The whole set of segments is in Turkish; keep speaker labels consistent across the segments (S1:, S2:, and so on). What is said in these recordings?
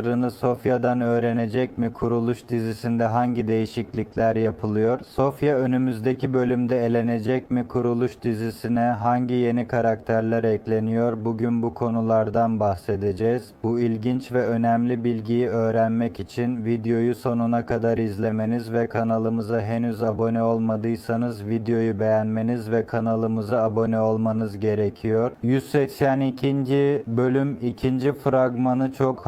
S1: Sırrını Sofya'dan öğrenecek mi? Kuruluş dizisinde hangi değişiklikler yapılıyor? Sofya önümüzdeki bölümde elenecek mi? Kuruluş dizisine hangi yeni karakterler ekleniyor? Bugün bu konulardan bahsedeceğiz. Bu ilginç ve önemli bilgiyi öğrenmek için videoyu sonuna kadar izlemeniz ve kanalımıza henüz abone olmadıysanız videoyu beğenmeniz ve kanalımıza abone olmanız gerekiyor. 182. bölüm 2. fragmanı çok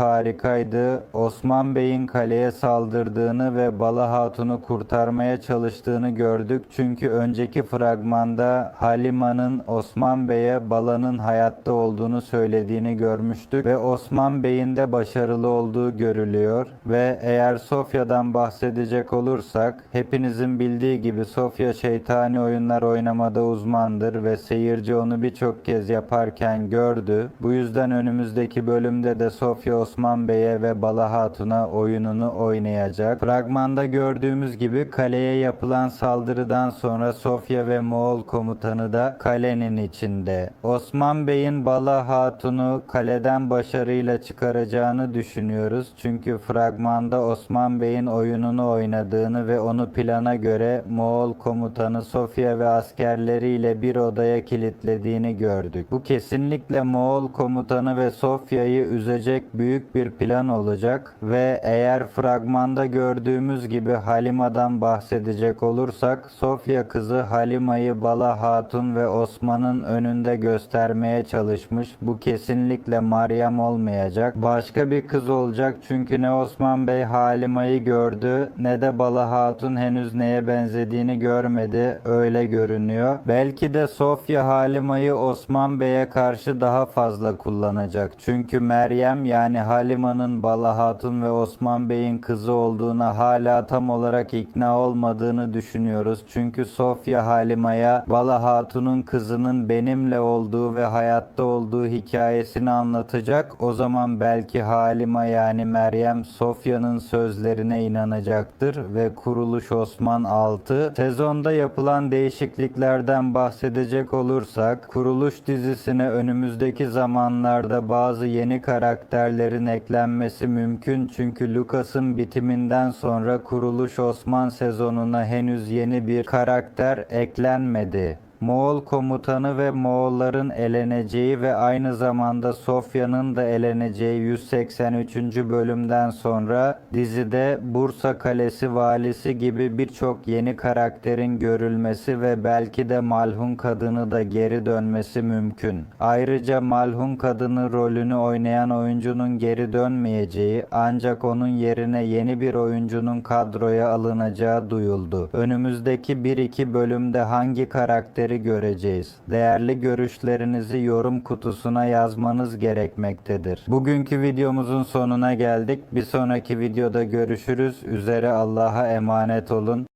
S1: harikaydı. Osman Bey'in kaleye saldırdığını ve Bala Hatun'u kurtarmaya çalıştığını gördük. Çünkü önceki fragmanda Halima'nın Osman Bey'e Bala'nın hayatta olduğunu söylediğini görmüştük ve Osman Bey'in de başarılı olduğu görülüyor ve eğer Sofya'dan bahsedecek olursak hepinizin bildiği gibi Sofya şeytani oyunlar oynamada uzmandır ve seyirci onu birçok kez yaparken gördü. Bu yüzden önümüzdeki bölümde de Sofya Osman Bey'e ve Bala Hatun'a oyununu oynayacak. Fragmanda gördüğümüz gibi kaleye yapılan saldırıdan sonra Sofya ve Moğol komutanı da kalenin içinde. Osman Bey'in Bala Hatun'u kaleden başarıyla çıkaracağını düşünüyoruz. Çünkü fragmanda Osman Bey'in oyununu oynadığını ve onu plana göre Moğol komutanı Sofya ve askerleriyle bir odaya kilitlediğini gördük. Bu kesinlikle Moğol komutanı ve Sofya'yı üzecek büyük bir plan olacak ve eğer fragmanda gördüğümüz gibi Halima'dan bahsedecek olursak Sofya kızı Halima'yı Bala Hatun ve Osman'ın önünde göstermeye çalışmış. Bu kesinlikle Meryem olmayacak. Başka bir kız olacak çünkü ne Osman Bey Halima'yı gördü ne de Bala Hatun henüz neye benzediğini görmedi. Öyle görünüyor. Belki de Sofya Halima'yı Osman Bey'e karşı daha fazla kullanacak. Çünkü Meryem yani Halima'nın Bala Hatun ve Osman Bey'in kızı olduğuna hala tam olarak ikna olmadığını düşünüyoruz. Çünkü Sofya Halima'ya Bala Hatun'un kızının benimle olduğu ve hayatta olduğu hikayesini anlatacak. O zaman belki Halima yani Meryem Sofya'nın sözlerine inanacaktır ve Kuruluş Osman 6 sezonda yapılan değişikliklerden bahsedecek olursak Kuruluş dizisine önümüzdeki zamanlarda bazı yeni karakterlerin eklenmesi mümkün çünkü Lucas'ın bitiminden sonra Kuruluş Osman sezonuna henüz yeni bir karakter eklenmedi. Moğol komutanı ve Moğolların eleneceği ve aynı zamanda Sofya'nın da eleneceği 183. bölümden sonra dizide Bursa Kalesi valisi gibi birçok yeni karakterin görülmesi ve belki de Malhun kadını da geri dönmesi mümkün. Ayrıca Malhun kadını rolünü oynayan oyuncunun geri dönmeyeceği ancak onun yerine yeni bir oyuncunun kadroya alınacağı duyuldu. Önümüzdeki 1-2 bölümde hangi karakteri göreceğiz? Değerli görüşlerinizi yorum kutusuna yazmanız gerekmektedir. Bugünkü videomuzun sonuna geldik. Bir sonraki videoda görüşürüz. Üzere Allah'a emanet olun.